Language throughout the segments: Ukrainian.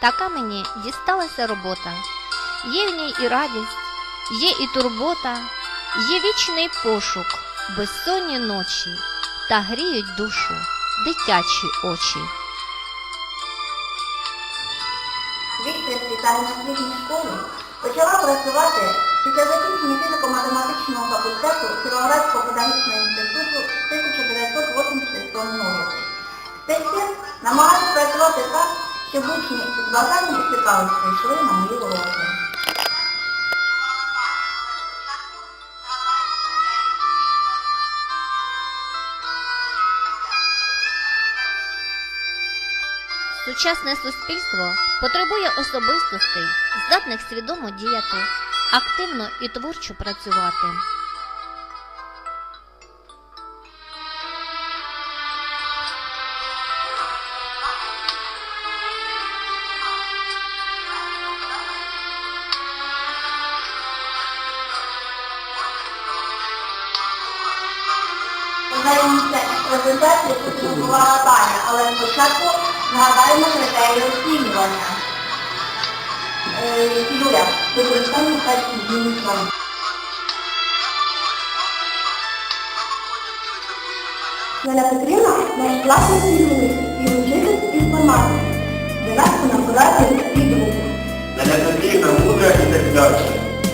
Така мені дісталася робота. Є в ній і радість, є і турбота, є вічний пошук, безсонні ночі та гріють душу дитячі очі. Віктор Світаліна в середній школі почала працювати після закінчення фізико-математичного факультету Кіровоградського педагогічного інституту в 1987 році. З тих працювати так, щоб учні з бажанням і цікавістю йшли на мої уроки. Сучасне суспільство потребує особистостей, здатних свідомо діяти, активно і творчо працювати. Познайомимося з презентацією, яку підготувала Таня, але спочатку згадаємо критерії оцінювання. Е, Юля, використання перших змін вам. Юля Петрівна наш класний керівник і учитель інформатики. Для нас вона порадує і друг. Неефективна, мудра і так далі.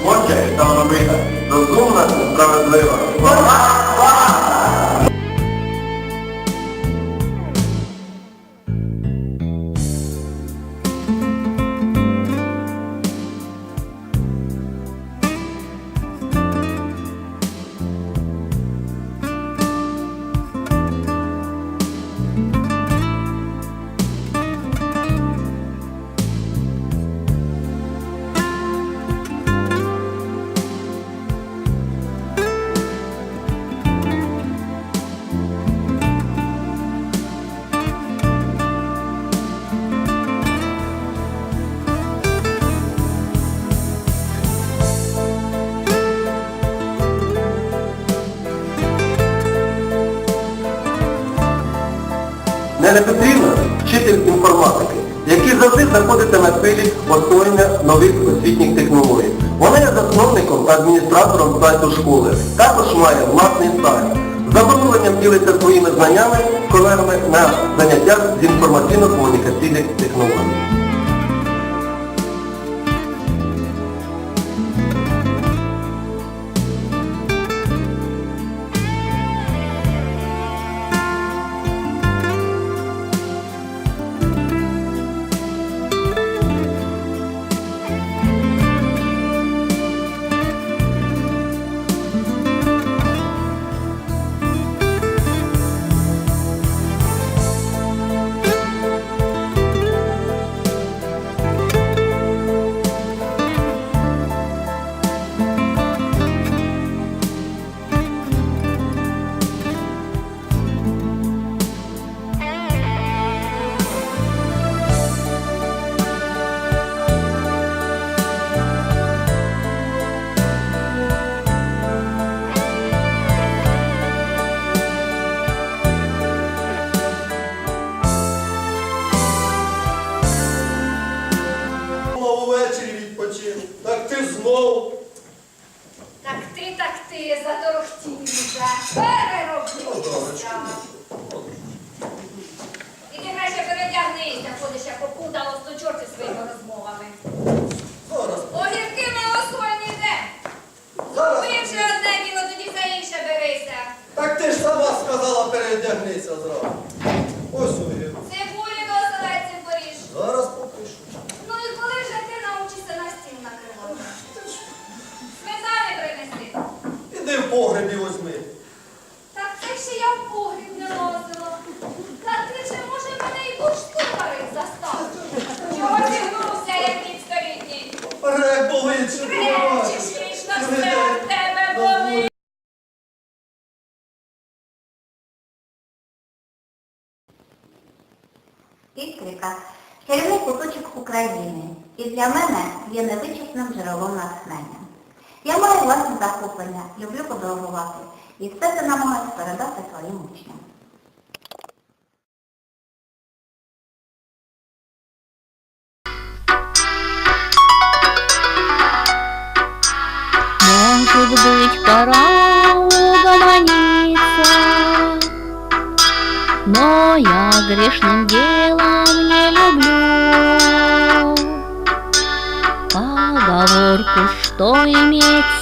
Творча і талановита, розумна і справедлива. Неля Петрівна – вчитель інформатики, який завжди знаходиться на хвилі освоєння нових освітніх технологій. Вона є засновником та адміністратором сайту школи, також має власний сайт. З задоволенням ділиться своїми знаннями колегами на заняттях з інформаційно-комунікаційних технологій. Вже, переробився. відклика чарівний куточок України і для мене є невичерпним джерелом натхнення. Я маю власне захоплення, люблю подорожувати і все це намагаюся передати своїм учням. Монки будуть пора. Но я грешным делом не люблю. Поговорку, что иметь